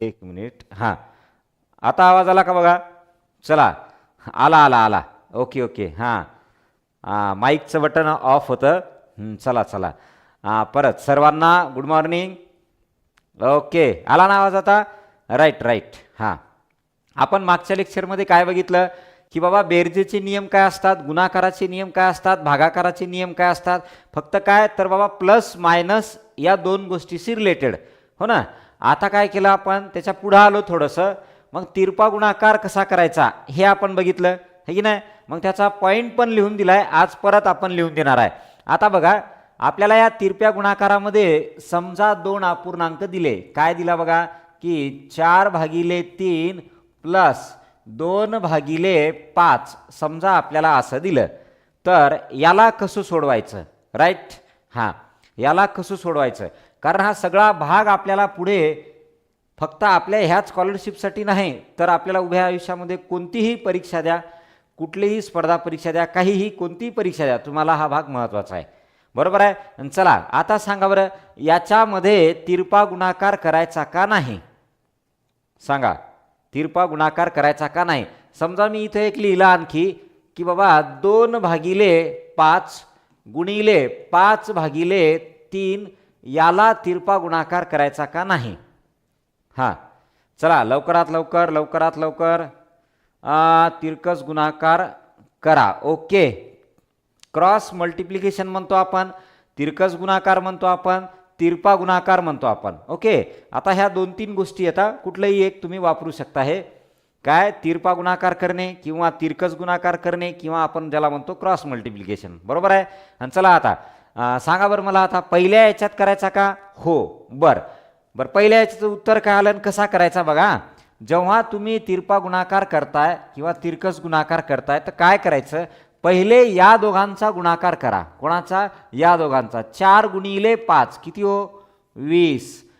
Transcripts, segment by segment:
एक मिनिट. हां. आता आवाज आला का बघा? चला. आला आला आला. Okay okay. हां. हां माईकचं बटन ऑफ होतं. चला चला. हां परत सर्वांना गुड मॉर्निंग. ओके. आला ना आवाज आता? Right right. हां. आपण मागच्या लेक्चरमध्ये काय बघितलं? की बाबा बेरजेचे नियम काय असतात? गुणाकाराचे नियम काय असतात? भागाकाराचे नियम काय असतात? फक्त काय? तर बाबा प्लस मायनस या दोन गोष्टीशी रिलेटेड. हो ना? आता काय केलं आपण? त्याच्या पुढं आलो थोडंसं. मग तिरपा गुणाकार कसा करायचा? हे आपण बघितलं. हे की नाही? मग त्याचा पॉईंट पण लिहून दिलाय. आज परत आपण लिहून देणार आहे. आता बघा आपल्याला या तिरप्या गुणाकारामध्ये समजा दोन अपूर्णांक दिले. काय दिला बघा? की चार भागिले तीन प्लस दोन भागिले पाच. समजा आपल्याला असं दिलं. तर याला कसं सोडवायचं? राईट हां. याला कसं सोडवायचं? कारण हा सगळा भाग आपल्याला पुढे फक्त आपल्या ह्या स्कॉलरशिपसाठी नाही तर आपल्याला उभ्या आयुष्यामध्ये कोणतीही परीक्षा द्या कुठलीही स्पर्धा परीक्षा द्या काहीही कोणतीही परीक्षा द्या तुम्हाला हा भाग महत्त्वाचा आहे. बरोबर आहे? चला आता सांगा बरं याच्यामध्ये तिरपा गुणाकार करायचा का नाही? सांगा तिरपा गुणाकार करायचा का नाही? समजा मी इथं एक लिहिलं आणखी की बाबा दोन भागिले पाच गुणिले पाच भागिले तीन याला तिरपा गुणाकार करायचा का नाही? हां चला लवकरात लवकर लवकरात लवकर तिरकस गुणाकार करा. ओके. क्रॉस मल्टिप्लिकेशन म्हणतो आपण तिरकस गुणाकार म्हणतो आपण तिरपा गुणाकार म्हणतो आपण. ओके. आता ह्या दोन तीन गोष्टी आता कुठलंही एक तुम्ही वापरू शकता हे. काय? तिरपा गुणाकार करणे किंवा तिरकस गुणाकार करणे किंवा आपण ज्याला म्हणतो क्रॉस मल्टिप्लिकेशन. बरोबर आहे? आणि चला आता. सांगा बरं मला आता पहिल्या याच्यात करायचा का? हो बरं. बरं पहिल्या याच्याचं उत्तर काय आलं कसा करायचा बघा. जेव्हा तुम्ही तिरपा गुणाकार करताय किंवा तिरकस गुणाकार करताय तर काय करायचं? पहिले या दोघांचा गुणाकार करा. कोणाचा? या दोघांचा. चार गुणिले पाच किती हो? वीस.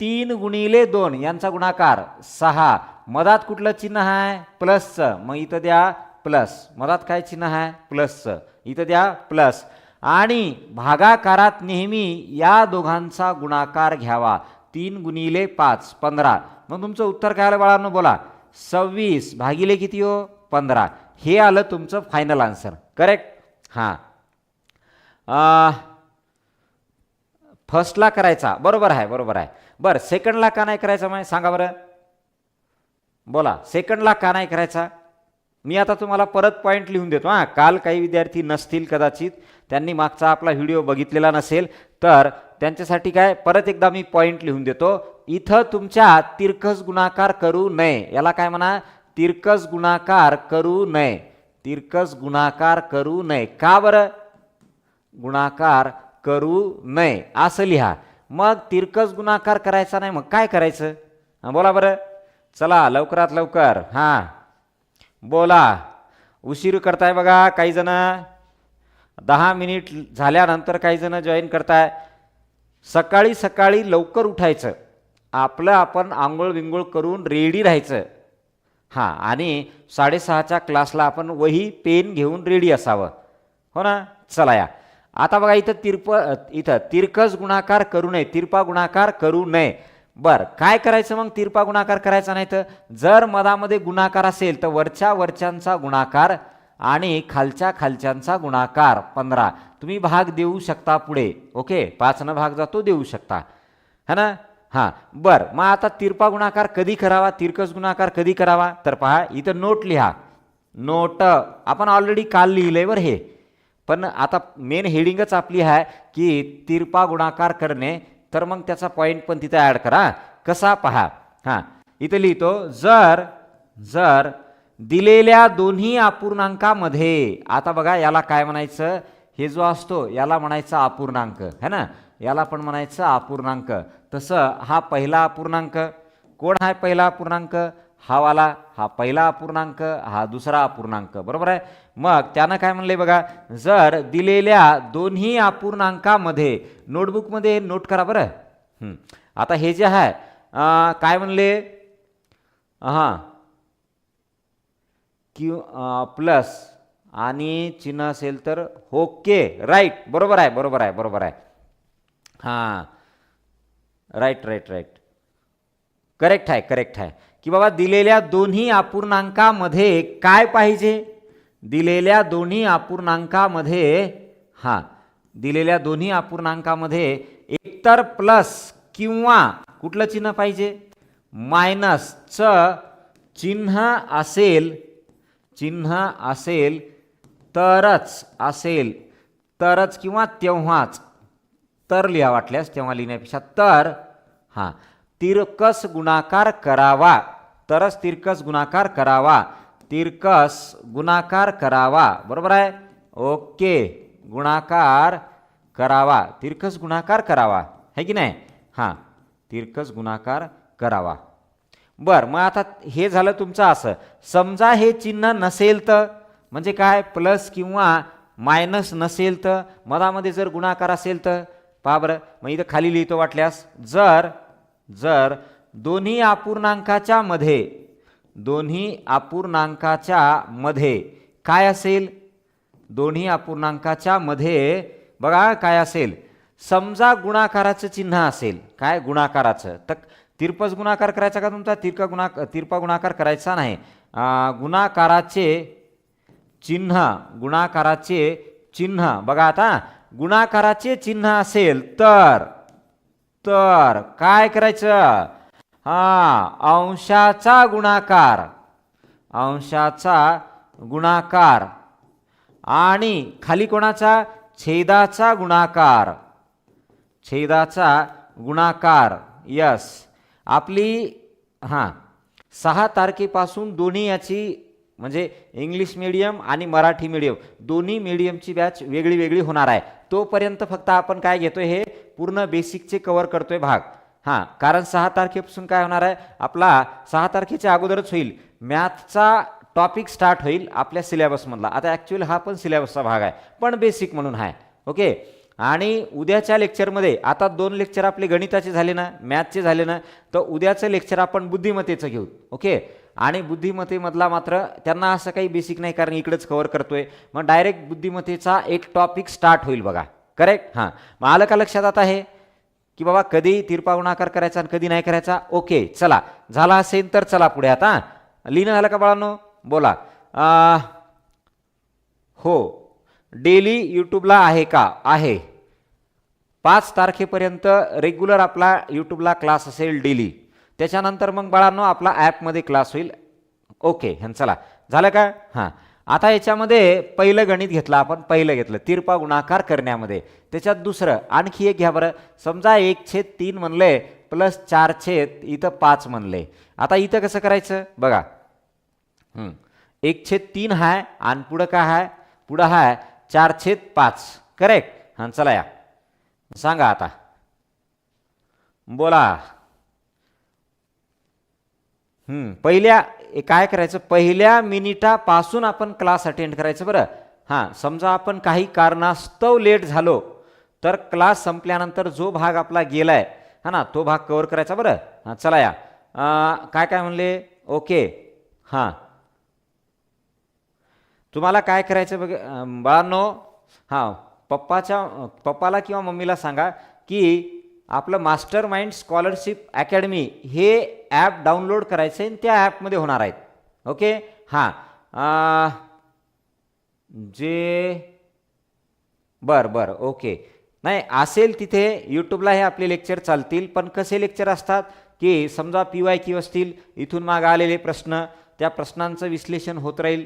तीन गुणिले दोन यांचा गुणाकार सहा. मधात कुठलं चिन्ह आहे प्लसचं. मग इथं द्या प्लस. मधात काय चिन्ह आहे प्लसचं. इथं द्या प्लस. आणि भागाकारात नेहमी या दोघांचा गुणाकार घ्यावा. तीन गुणिले पाच पंधरा. मग तुमचं उत्तर काय आलं बाळांनो? बोला. सव्वीस भागिले किती हो? पंधरा. हे आलं तुमचं फायनल आन्सर करेक्ट हां. फर्स्टला करायचा. बरोबर आहे बरोबर आहे. बरं सेकंडला का नाही करायचा मग सांगा बरं. बोला सेकंडला का नाही करायचा? मी आता तुम्हाला परत पॉईंट लिहून देतो हां. काल काही विद्यार्थी नसतील कदाचित त्यांनी मागचा आपला व्हिडिओ बघितलेला नसेल तर त्यांच्यासाठी काय परत एकदा मी पॉईंट लिहून देतो. इथं तुमच्या तिरकस गुणाकार करू नये. याला काय म्हणा? तिरकस गुणाकार करू नये. तिरकस गुणाकार करू नये. का बरं? गुणाकार करू नये. असं लिहा. मग तिरकस गुणाकार करायचा नाही मग काय करायचं? हां बोला बरं. चला लवकरात लवकर. हां. बोला. उशीर करताय बघा काही जण. दहा मिनिट झाल्यानंतर काही जण जॉईन करताय. सकाळी सकाळी लवकर उठायचं. आपलं आपण आंघोळ बिंघोळ करून रेडी राहायचं. हां आणि साडेसहाच्या क्लासला आपण वही पेन घेऊन रेडी असावं. हो ना? चला या. आता बघा इथं तिरप इथं तिरकस गुणाकार करू नये. तिरपा गुणाकार करू नये. बर काय करायचं मग? तिरपा गुणाकार करायचा नाही तर? जर मधामध्ये गुणाकार असेल तर वरच्या वरच्यांचा गुणाकार आणि खालच्या खालच्यांचा गुणाकार. पंधरा. तुम्ही भाग देऊ शकता पुढे. ओके? पाचनं भाग जातो देऊ शकता. है ना? हां. बर मग आता तिरपा गुणाकार कधी करावा? तिरकस गुणाकार कधी करावा? तर पहा इथं नोट लिहा. नोट. आपण ऑलरेडी काल लिहिलंय बरं हे. पण आता मेन हेडिंगच आपली आहे की तिरपा गुणाकार करणे तर मग त्याचा पॉईंट पण तिथं ॲड करा. कसा पहा. हां इथं लिहितो जर जर दिलेल्या दोन्ही अपूर्णांकामध्ये आता बघा याला काय म्हणायचं? हे जो असतो याला म्हणायचं अपूर्णांक है ना? याला पण म्हणायचं अपूर्णांक. तसं हा पहिला अपूर्णांक कोण आहे पहिला अपूर्णांक? हा वाला हा पहिला अपूर्णांक हा दुसरा अपूर्णांक. बरोबर आहे? मग त्यानं काय म्हणले बघा जर दिलेल्या दोन्ही अपूर्णांकामध्ये नोटबुकमध्ये नोट करा बरं. आता हे जे आहे काय म्हणले? हां क्यू प्लस आणि चिन्ह असेल तर ओके राईट. बरोबर आहे बरोबर आहे बरोबर आहे. हां. Right right right. करेक्ट आहे करेक्ट आहे. की बाबा दिलेल्या दोन्ही अपूर्णांकामध्ये काय पाहिजे? दिलेल्या दोन्ही अपूर्णांकामध्ये हां दिलेल्या दोन्ही अपूर्णांकामध्ये एकतर प्लस किंवा कुठलं चिन्ह पाहिजे? मायनसचं चिन्ह असेल चिन्ह असेल तरच असेल तरच किंवा तेव्हाच तर लिहा वाटल्यास तेव्हा लिहिण्यापेक्षा तर हां तिरकस गुणाकार करावा. तरच तिरकस गुणाकार करावा. तिरकस गुणाकार करावा. बरोबर आहे? ओके. गुणाकार करावा. तिरकस गुणाकार करावा. है की नाही? हां. तिरकस गुणाकार करावा. बरं मग आता हे झालं तुमचं असं. समजा हे चिन्ह नसेल तर म्हणजे काय? प्लस किंवा मायनस नसेल तर मधामध्ये जर गुणाकार असेल तर पहा बरं. मग इथं खाली लिहितो वाटल्यास. जर जर दोन्ही अपूर्णांकाच्या मध्ये. दोन्ही अपूर्णांकाच्या मध्ये. काय असेल? दोन्ही अपूर्णांकाच्या मध्ये बघा काय असेल. समजा गुणाकाराचं चिन्ह असेल. काय गुणाकाराचं? तर तिरपस गुणाकार करायचा का तुमचा? तिरका गुणा तिरपा गुणाकार करायचा नाही. गुणाकाराचे चिन्ह गुणाकाराचे चिन्ह. बघा आता गुणाकाराचे चिन्ह असेल तर तर काय करायचं? हा अंशाचा गुणाकार. अंशाचा गुणाकार. आणि खाली कोणाचा? छेदाचा गुणाकार. छेदाचा गुणाकार. यस. आपली हां सहा तारखेपासून दोन्ही याची म्हणजे इंग्लिश मिडियम आणि मराठी मिडियम दोन्ही मिडियमची बॅच वेगळी वेगळी होणार आहे. तोपर्यंत फक्त आपण काय घेतोय हे पूर्ण बेसिकचे कवर करतोय भाग. हां कारण सहा तारखेपासून काय होणार आहे? आपला सहा तारखेच्या अगोदरच होईल. मॅथचा टॉपिक स्टार्ट होईल आपल्या सिलेबसमधला. आता ॲक्च्युअल हा पण सिलेबसचा भाग आहे. पण बेसिक म्हणून आहे. ओके? आणि उद्याच्या लेक्चरमध्ये आता दोन लेक्चर आपले गणिताचे झाले ना मॅथचे झाले ना तर उद्याचं लेक्चर आपण बुद्धिमत्तेचं घेऊ. ओके? आणि बुद्धिमत्तेमधला मात्र त्यांना असं काही बेसिक नाही कारण इकडेच कवर करतोय. मग डायरेक्ट बुद्धिमत्तेचा एक टॉपिक स्टार्ट होईल बघा. करेक्ट हां. मग आलं का लक्षात आता हे? की बाबा कधी तिरपा गुणाकार करायचा आणि कधी नाही करायचा? ओके चला. झाला असेल तर चला पुढे आता. लिहिणं झालं का बाळांनो? बोला. आ, हो. डेली यूट्यूबला आहे का? आहे. पाच तारखेपर्यंत रेग्युलर आपला यूट्यूबला क्लास असेल डेली. त्याच्यानंतर मग बाळांनो आपला ॲपमध्ये क्लास होईल. ओके ह्यां चला. झालं का? हां. आता याच्यामध्ये पहिलं गणित घेतलं आपण पहिलं घेतलं तिरपा गुणाकार करण्यामध्ये. त्याच्यात दुसरं आणखी एक घ्या बरं. समजा एक छेद तीन म्हणले प्लस चार छेद इथं पाच म्हणले. आता इथं कसं करायचं? बघा. एक छेद तीन आहे आणि पुढं काय आहे पुढं आहे चार छेद पाच. करेक्ट? हां चला या. सांगा आता. बोला. पहिल्या ए, काय करायचं? पहिल्या मिनिटापासून आपण क्लास अटेंड करायचं बरं. हां समजा आपण काही कारणास्तव लेट झालो तर क्लास संपल्यानंतर जो भाग आपला गेलाय हा ना तो भाग कवर करायचा बरं. हां चला या. काय काय म्हणले? ओके हां. तुम्हाला काय करायचं बघ बाळांनो? हां पप्पाच्या पप्पाला किंवा मम्मीला सांगा की आपलं मास्टर माइंड स्कॉलरशिप अकॅडमी हे ॲप डाउनलोड करायचं आहे आणि त्या ॲपमध्ये होणार आहेत. ओके? हां. जे बरं बरं ओके. नाही असेल तिथे यूट्यूबला हे आपले लेक्चर चालतील पण कसे लेक्चर असतात? की समजा पी वाय क्यू असतील इथून मागं आलेले प्रश्न त्या प्रश्नांचं विश्लेषण होत राहील.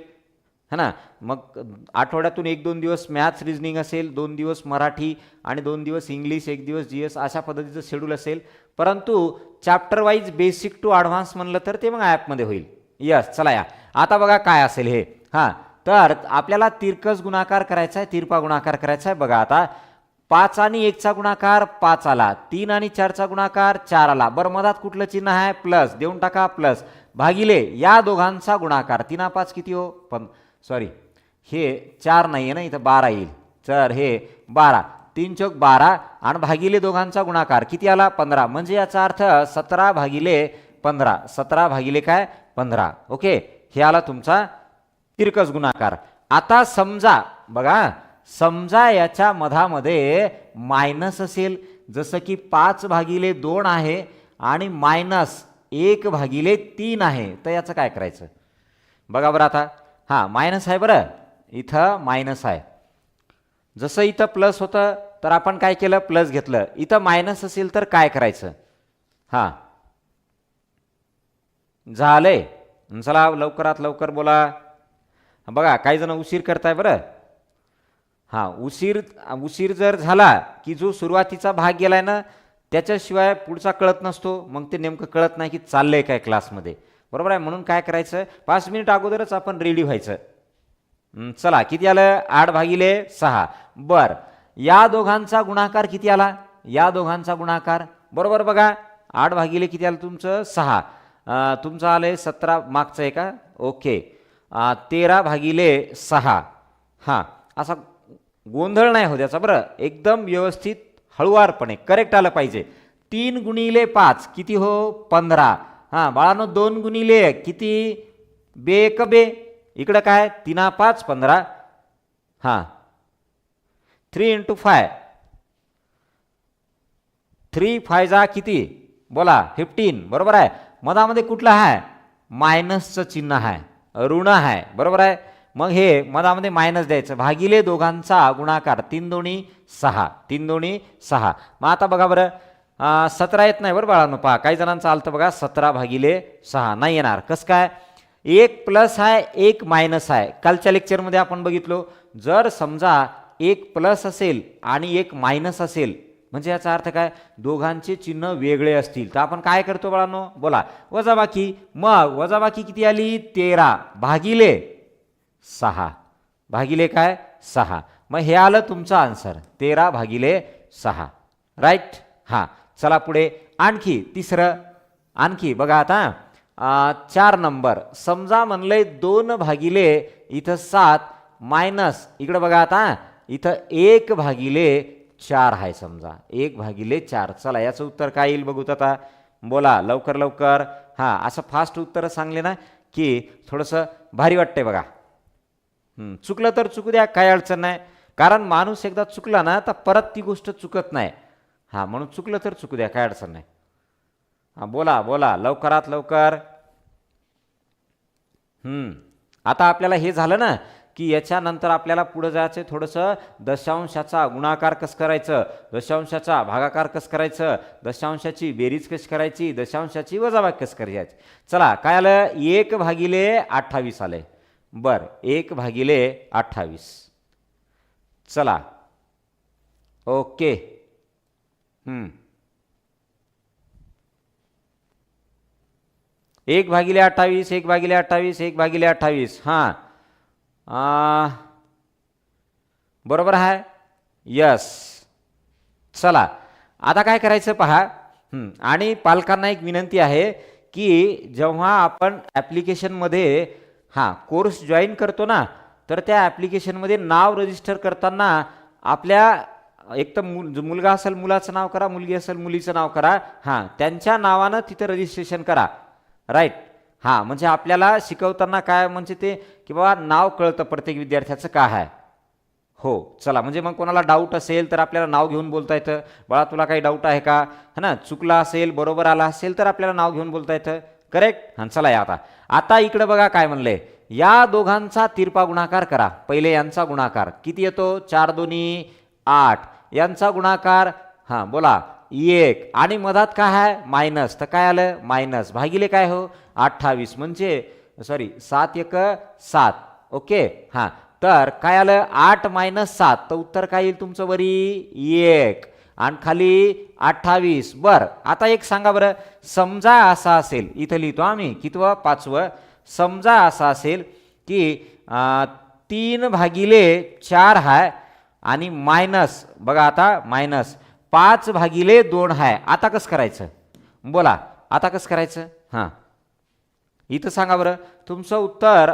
है ना? मग आठवड्यातून एक दोन दिवस मॅथ्स रिजनिंग असेल दोन दिवस मराठी आणि दोन दिवस इंग्लिश एक दिवस जी एस अशा पद्धतीचं शेड्यूल असेल. परंतु chapter wise basic to advance म्हणलं तर ते मग ॲपमध्ये होईल. यस चला या. आता बघा काय असेल हे. हां तर आपल्याला तिरकस गुणाकार करायचा आहे तिरपा गुणाकार करायचा आहे. बघा आता पाच आणि एकचा गुणाकार पाच आला तीन आणि चारचा गुणाकार चार आला. बरं मधात कुठलं चिन्ह आहे? प्लस देऊन टाका प्लस. भागिले या दोघांचा गुणाकार. तीन पाच किती हो? पण सॉरी हे चार नाही आहे ना इथं बारा येईल. तर हे बारा. तीन चौक बारा आणि भागिले दोघांचा गुणाकार. किती आला? पंधरा. म्हणजे याचा अर्थ सतरा भागिले पंधरा. सतरा भागिले काय? पंधरा. ओके? हे आला तुमचा तिरकस गुणाकार. आता समजा बघा समजा याच्या मधामध्ये मायनस असेल जसं की पाच भागिले दोन आहे आणि मायनस एक भागिले तीन आहे तर याचं काय करायचं? बघा बरं आता. हां मायनस आहे बरं. इथं मायनस आहे. जसं इथं प्लस होतं तर आपण काय केलं? प्लस घेतलं. इथं मायनस असेल तर काय करायचं? हां. झालंय. चला लवकरात लवकर बोला. बघा काही जण उशीर करताय बरं. हां उशीर उशीर जर झाला की जो सुरुवातीचा भाग गेलाय ना त्याच्याशिवाय पुढचा कळत नसतो. मग ते नेमकं कळत नाही की चाललंय काय क्लासमध्ये बरोबर आहे? म्हणून काय करायचं? पाच मिनिट अगोदरच आपण रेडी व्हायचं. चला किती आलं? आठ भागिले सहा. बर या दोघांचा गुणाकार किती आला? या दोघांचा गुणाकार बरोबर बघा. आठ भागिले किती आलं तुमचं? सहा. तुमचं तुमचं आलंय सतरा मागचं आहे का? ओके. तेरा भागिले सहा. हां असा गोंधळ नाही हो त्याचा बरं. एकदम व्यवस्थित हळुवारपणे करेक्ट आलं पाहिजे. तीन गुणिले पाच किती हो? पंधरा. हां बाळानं दोन गुणिले किती? बे एक बे? इकडं काय? तिना पाच पंधरा. हां. Three into five. थ्री फायजा किती? बोला फिफ्टीन. बरोबर आहे? मधामध्ये कुठलं आहे मायनसचं चिन्ह आहे ऋण आहे बरोबर आहे? मग हे मधामध्ये मायनस द्यायचं. भागिले दोघांचा गुणाकार. तीन दोन्ही सहा. तीन दोन्ही सहा. मग आता बघा बरं. सतरा येत नाही बरं बाळांनो पहा काही जणांचं आलं बघा सतरा भागिले सहा नाही येणार. कसं काय? एक प्लस आहे एक मायनस आहे. कालच्या लेक्चरमध्ये आपण बघितलो जर समजा एक प्लस असेल आणि एक मायनस असेल म्हणजे याचा अर्थ काय? दोघांचे चिन्ह वेगळे असतील. तर आपण काय करतो बाळांनो? बोला. वजाबाकी मग वजाबाकी किती आली? तेरा. भागिले सहा. भागिले काय? सहा. मग हे आलं तुमचं आन्सर तेरा भागिले सहा. राईट हां. चला पुढे. आणखी तिसरं आणखी बघा आता. चार नंबर. समजा म्हणले दोन भागिले इथं सात मायनस इकडं बघा आता. इथं एक भागिले चार आहे समजा. एक भागिले चार. चला याचं उत्तर काय येईल बघूत आता. बोला लवकर लवकर. हां असं फास्ट उत्तर सांगले ना की थोडंसं भारी वाटतंय बघा. चुकलं तर चुकू द्या काय अडचण नाही. कारण माणूस एकदा चुकला ना तर परत ती गोष्ट चुकत नाही. हां म्हणून चुकलं तर चुकू द्या काय अडचण नाही. हां बोला बोला लवकरात लवकर. आता आपल्याला हे झालं ना की याच्यानंतर आपल्याला पुढं जायचं थोडंसं दशांशाचा गुणाकार कसं करायचं दशांशाचा भागाकार कसं करायचं दशांशाची बेरीज कशी करायची दशांशाची वजाबाग कसं करायची. चला काय आलं? एक भागिले अठ्ठावीस आलंय. बर एक भागिले अठ्ठावीस. चला. ओके. एक भागिले अठ्ठावीस एक भागिले अठ्ठावीस एक भागिले अठ्ठावीस. हां. बरोबर आहे? यस चला. आता काय करायचं पहा. आणि पालकांना एक विनंती आहे की जेव्हा आपण ॲप्लिकेशनमध्ये हां कोर्स जॉईन करतो ना तर त्या ॲप्लिकेशनमध्ये नाव रजिस्टर करताना आपल्या एक तर मुल मुलगा असेल मुलाचं नाव करा मुलगी असेल मुलीचं नाव करा हां त्यांच्या नावानं तिथं रजिस्ट्रेशन करा. राईट हां म्हणजे आपल्याला शिकवताना काय म्हणजे ते की बाबा नाव कळतं प्रत्येक विद्यार्थ्याचं काय आहे. हो चला म्हणजे मग कोणाला डाऊट असेल तर आपल्याला नाव घेऊन बोलता येतं. बाळा तुला काही डाऊट आहे का? है ना? चुकला असेल बरोबर आला असेल तर आपल्याला नाव घेऊन बोलता येतं. करेक्ट हां चला या आता. आता इकडं बघा काय म्हणलंय. या दोघांचा तिरपा गुणाकार करा. पहिले यांचा गुणाकार. किती येतो? चार दोन्ही आठ. यांचा गुणाकार हां बोला. एक. आणि मधात काय आहे? मायनस. तर काय आलं? मायनस. भागिले काय हो? अठ्ठावीस. म्हणजे सॉरी सात एक सात. ओके? हां. तर काय आलं? आठ मायनस सात. तर उत्तर काय येईल तुमचं वरी? एक. आणि खाली अठ्ठावीस. बर. आता एक सांगा बरं. समजा असा असेल इथं लिहितो आम्ही कितवं? पाचवं. समजा असा असेल की तीन भागिले चार आहे आणि मायनस बघा आता मायनस पाच भागिले दोन आहे आता कसं करायचं? बोला. आता कसं करायचं? हां. इथं सांगा बरं. तुमचं उत्तर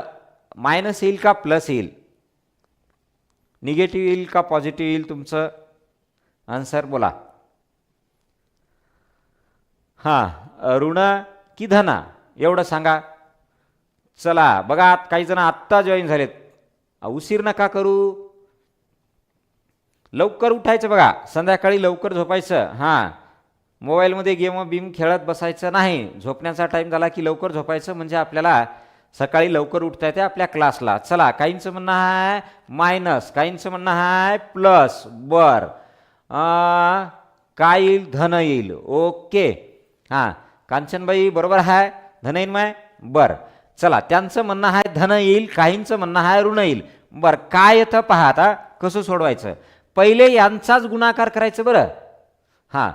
मायनस येईल का प्लस येईल? निगेटिव्ह येईल का पॉझिटिव्ह येईल तुमचं? आन्सर बोला. हां. ऋण की धना? एवढं सांगा. चला. बघा काही जण आत्ता जॉईन झालेत. उशीर नका करू. लवकर उठायचं बघा. संध्याकाळी लवकर झोपायचं. हां. मोबाईलमध्ये गेम बिम खेळत बसायचं नाही. झोपण्याचा टाईम झाला की लवकर झोपायचं म्हणजे आपल्याला सकाळी लवकर उठता येते आपल्या क्लासला चला काहींचं म्हणणं आहे मायनस काहींचं म्हणणं आहे प्लस बर. काय येईल? धन येईल. ओके. हां. कांचनबाई बरोबर आहे धन येईल माय? बर. चला त्यांचं म्हणणं आहे धन येईल काहींचं म्हणणं आहे ऋण येईल. बर काय येतं? पहा आता. कसं सोडवायचं? पहिले यांचाच गुणाकार करायचं बरं. हां.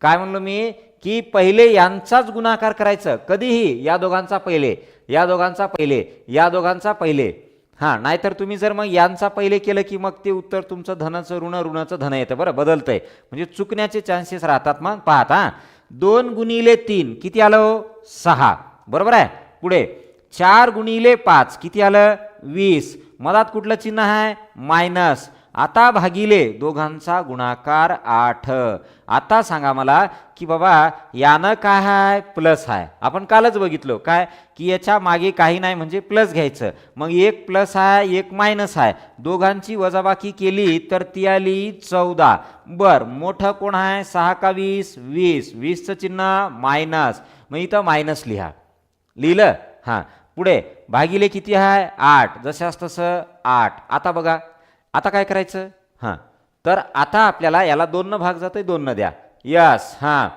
काय म्हणलो मी? की पहिले यांचाच गुणाकार करायचं. कधीही या दोघांचा पहिले या दोघांचा पहिले या दोघांचा पहिले. हां नाहीतर तुम्ही जर मग यांचा पहिले केलं की मग ते उत्तर तुमचं धनाचं ऋण ऋणाचं धन येतं बरं बदलतंय. म्हणजे चुकण्याचे चान्सेस राहतात मग. पाहत हां. दोन गुणिले तीन किती आलं हो? सहा. बरोबर आहे? पुढे. चार गुणिले पाच किती आलं? वीस. मधात कुठलं चिन्ह आहे? मायनस. आता भागिले दोघांचा गुणाकार आठ. आता सांगा मला की बाबा यानं काय आहे प्लस आहे आपण कालच बघितलो. काय? की याच्या मागे काही नाही म्हणजे प्लस घ्यायचं. मग एक प्लस आहे एक मायनस आहे दोघांची वजाबाकी केली तर ती आली चौदा. बर मोठं कोण आहे सहा का वीस? वीस. वीसचं चिन्ह मायनस. मग इथं मायनस लिहा. लिहिलं? हां. पुढे भागिले किती आहे आठ. जशास तसं आठ. आता बघा. आता काय करायचं? हां. तर आता आपल्याला याला दोन न भाग जातोय दोन न द्या. यस हां.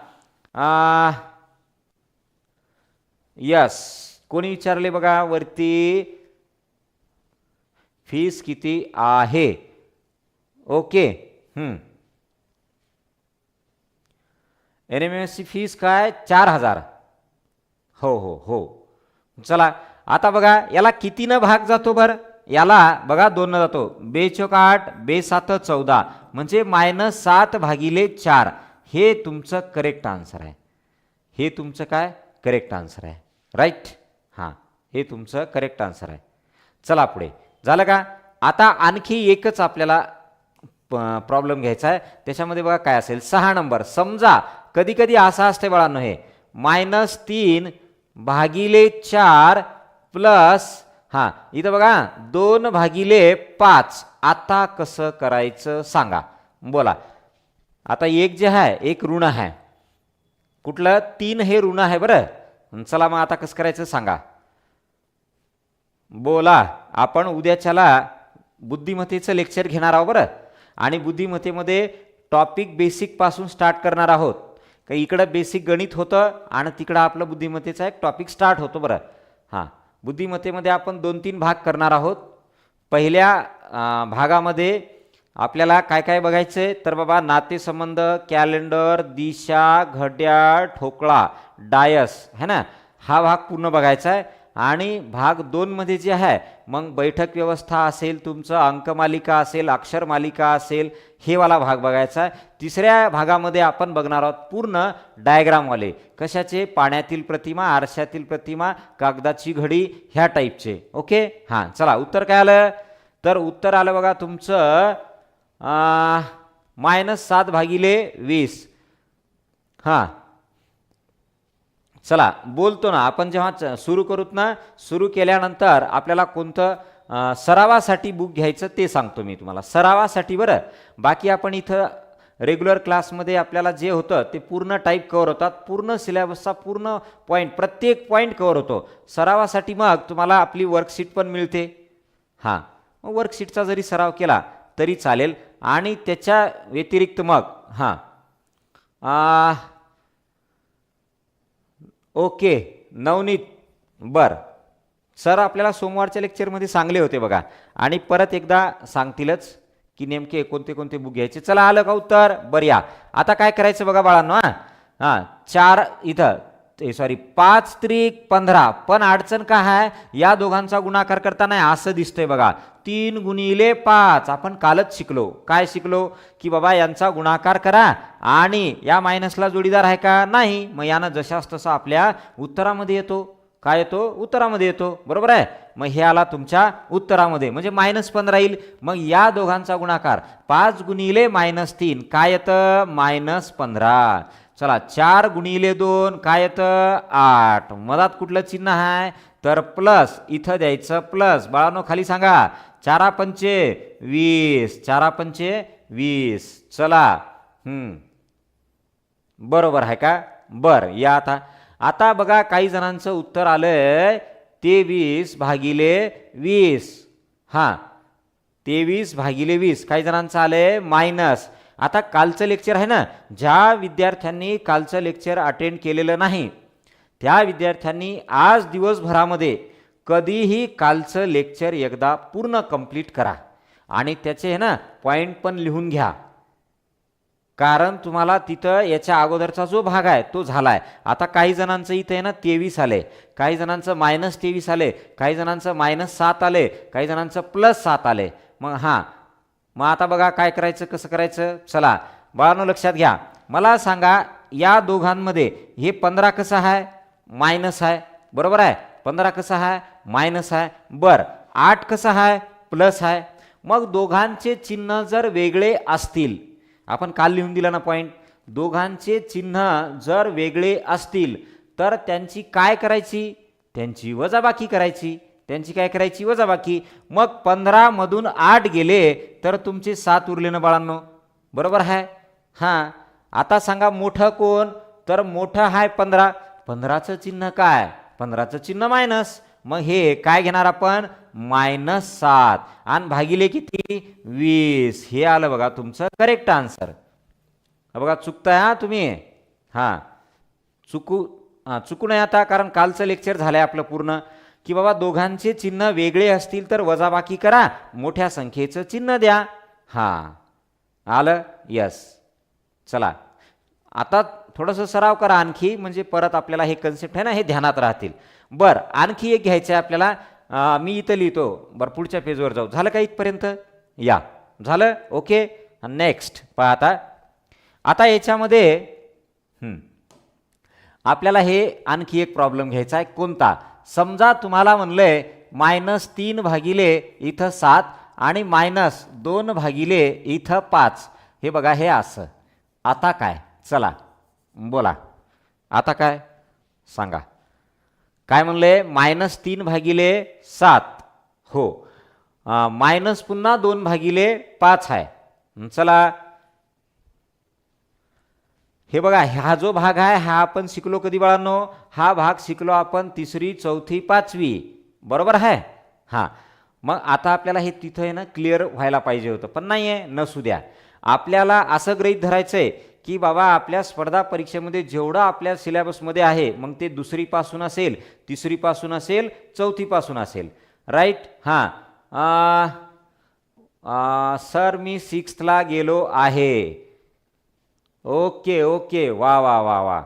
यस. कोणी विचारले बघा वरती? फीस किती आहे? ओके. एन एम एस ची फीस काय? चार हजार. हो हो हो. चला आता बघा याला कितीनं भाग जातो बरं? याला बघा दोन जातो. बेचोक आठ बे सात चौदा. म्हणजे मायनस सात भागिले चार. हे तुमचं करेक्ट आन्सर आहे. हे तुमचं काय? करेक्ट आन्सर आहे. राईट हां. हे तुमचं करेक्ट आन्सर आहे. चला पुढे. झालं का? आता आणखी एकच आपल्याला प्रॉब्लेम घ्यायचा आहे. त्याच्यामध्ये बघा काय असेल? सहा नंबर समजा कधी कधी असा असते बाळांनो हे. मायनस तीन भागिले चार प्लस हां इथं बघा दोन भागिले पाच. आता कसं करायचं सांगा. बोला. आता एक जे आहे एक ऋण आहे कुठलं? तीन हे ऋण आहे बरं. चला मग आता कसं करायचं सांगा. बोला आपण उद्याच्याला बुद्धिमत्तेचं लेक्चर घेणार आहोत बरं. आणि बुद्धिमत्तेमध्ये टॉपिक बेसिकपासून स्टार्ट करणार आहोत. का इकडं बेसिक गणित होतं आणि तिकडं आपलं बुद्धिमत्तेचा एक टॉपिक स्टार्ट होतो बरं. हां. बुद्धिमत्तेमध्ये आपण दोन तीन भाग करणार आहोत. पहिल्या भागामध्ये आपल्याला काय काय बघायचं आहे तर बाबा नातेसंबंध कॅलेंडर दिशा घड्याळ ठोकळा डायस है ना? हा भाग पूर्ण बघायचा आहे. आणि भाग दोनमध्ये जे आहे मग बैठक व्यवस्था असेल तुमचं अंकमालिका असेल अक्षर मालिका असेल हे वाला भाग बघायचा आहे. तिसऱ्या भागामध्ये आपण बघणार आहोत पूर्ण डायग्रामवाले कशाचे? पाण्यातील प्रतिमा आरशातील प्रतिमा कागदाची घडी ह्या टाईपचे ओके हां चला उत्तर काय आलं? तर उत्तर आलं बघा तुमचं मायनस सात भागिले वीस. हां चला बोलतो ना आपण जेव्हा सुरू करूत ना सुरू केल्यानंतर आपल्याला कोणतं सरावासाठी बुक घ्यायचं ते सांगतो मी तुम्हाला. सरावासाठी बरं. बाकी आपण इथं रेग्युलर क्लासमध्ये आपल्याला जे होतं ते पूर्ण टाईप कवर होतात. पूर्ण सिलेबसचा पूर्ण पॉईंट प्रत्येक पॉईंट कवर होतो. सरावासाठी मग तुम्हाला आपली वर्कशीट पण मिळते. हां. मग वर्कशीटचा जरी सराव केला तरी चालेल. आणि त्याच्या व्यतिरिक्त मग हां. ओके नवनीत बर. सर आपल्याला सोमवारच्या लेक्चरमध्ये सांगले होते बघा. आणि परत एकदा सांगतीलच की नेमके कोणते कोणते बुक घ्यायचे. चला आलं का उत्तर? बर या. आता काय करायचं बघा बाळांनो हां चार इथं. सॉरी पाच त्रिक पंधरा. पण अडचण काय आहे? या दोघांचा गुणाकार करताना असं दिसतंय बघा. तीन गुणिले पाच. आपण कालच शिकलो. काय शिकलो? की बाबा यांचा गुणाकार करा आणि या मायनसला जोडीदार आहे का? नाही. मग यानं जशास तसं आपल्या उत्तरामध्ये येतो. काय येतो? उत्तरामध्ये येतो. बरोबर आहे? मग हे आला तुमच्या उत्तरामध्ये. म्हणजे मायनस पंधरा येईल. मग या दोघांचा गुणाकार. पाच गुणिले मायनस तीन. काय येतं? मायनस पंधरा. चला चार गुणिले दोन काय येतं? आठ. मधात कुठलं चिन्ह आहे तर प्लस इथं द्यायचं प्लस. बाळांनो खाली सांगा. चारा पंचे वीस. चारा पंचे वीस. चला. बरोबर आहे का? बरं या आता. आता बघा काही जणांचं उत्तर आलंय. तेवीस भागिले वीस. हां. तेवीस भागिले वीस. काही जणांचं आलंय मायनस. आता कालचं लेक्चर आहे ना ज्या विद्यार्थ्यांनी कालचं लेक्चर अटेंड केलेलं नाही त्या विद्यार्थ्यांनी आज दिवसभरामध्ये कधीही कालचं लेक्चर एकदा पूर्ण कंप्लीट करा. आणि त्याचे आहे ना पॉईंट पण लिहून घ्या. कारण तुम्हाला तिथं याच्या अगोदरचा जो भाग आहे तो झाला आहे आता काही जणांचं इथं आहे ना तेवीस आले. काही जणांचं मायनस तेवीस आले. काही जणांचं मायनस सात आले. काही जणांचं प्लस सात आले. मग हां मग आता बघा काय करायचं कसं करायचं? चला बाळांनो लक्षात घ्या. मला सांगा या दोघांमध्ये हे पंधरा कसं आहे? मायनस आहे. बरोबर आहे? पंधरा कसं आहे? मायनस आहे. बरं आठ कसं आहे? प्लस आहे. मग दोघांचे चिन्ह जर वेगळे असतील आपण काल लिहून दिला ना पॉईंट दोघांचे चिन्ह जर वेगळे असतील तर त्यांची काय करायची? त्यांची वजाबाकी करायची. त्यांची काय करायची? वजाबाकी मग पंधरामधून आठ गेले तर तुमचे सात उरले ना बाळांनो. बरोबर आहे? हां. आता सांगा मोठं कोण? तर मोठं आहे पंधरा. पंधराचं चिन्ह काय? पंधराचं चिन्ह मायनस. मग हे काय घेणार आपण? मायनस सात. आणि भागिले किती? वीस. हे आलं बघा तुमचं करेक्ट आन्सर बघा चुकताय हा तुम्ही? हां. चुकू हां चुकू नये आता कारण कालचं लेक्चर झालं आहे आपलं पूर्ण. की बाबा दोघांचे चिन्ह वेगळे असतील तर वजाबाकी करा. मोठ्या संख्येचं चिन्ह द्या. हां. आलं? यस चला. आता थोडंसं सराव करा आणखी म्हणजे परत आपल्याला हे कन्सेप्ट आहे ना हे ध्यानात राहतील. बरं आणखी एक घ्यायचं आहे आपल्याला मी इथं लिहितो. बरं पुढच्या पेजवर जाऊ. झालं का इथपर्यंत? या. झालं? ओके. नेक्स्ट पहा आता. आता याच्यामध्ये आपल्याला हे आणखी एक प्रॉब्लेम घ्यायचा आहे. कोणता? समजा तुम्हाला म्हणलं आहे मायनस तीन भागिले इथं सात आणि मायनस दोन भागिले इथं पाच. हे बघा हे असं. आता काय? चला बोला. आता काय? सांगा. काय म्हणले? मायनस तीन भागिले सात. हो. मायनस पुन्हा दोन भागिले पाच आहे. चला हे बघा हा जो भाग आहे हा आपण शिकलो कधी बाळांनो? हा भाग शिकलो आपण तिसरी चौथी पाचवी. बरोबर आहे? हां. मग आता आपल्याला हे तिथं आहे ना क्लिअर व्हायला पाहिजे होतं. पण नाही आहे नसू द्या. आपल्याला असं गृहीत धरायचं आहे की बाबा आपल्या स्पर्धा परीक्षेमध्ये जेवढं आपल्या सिलेबसमध्ये आहे मग ते दुसरीपासून असेल तिसरीपासून असेल चौथीपासून असेल. राईट हां. सर मी सिक्स्थला गेलो आहे. Okay okay. वा वा वा वा.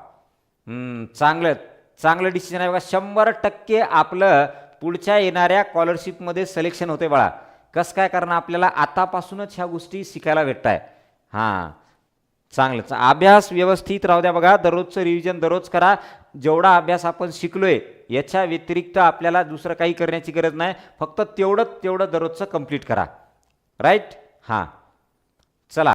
चांगलं चांगलं डिसिजन आहे बघा. शंभर टक्के आपलं पुढच्या येणाऱ्या स्कॉलरशिपमध्ये सिलेक्शन होते बाळा. कसं काय कारण आपल्याला? आतापासूनच ह्या गोष्टी शिकायला भेटत आहे हां. चांगलं चा- अभ्यास व्यवस्थित राहू द्या बघा. दररोजचं रिव्हिजन दररोज करा. जेवढा अभ्यास आपण शिकलोय याच्या व्यतिरिक्त आपल्याला दुसरं काही करण्याची गरज नाही. फक्त तेवढं तेवढं दररोजचं कंप्लीट करा. राईट हां. चला.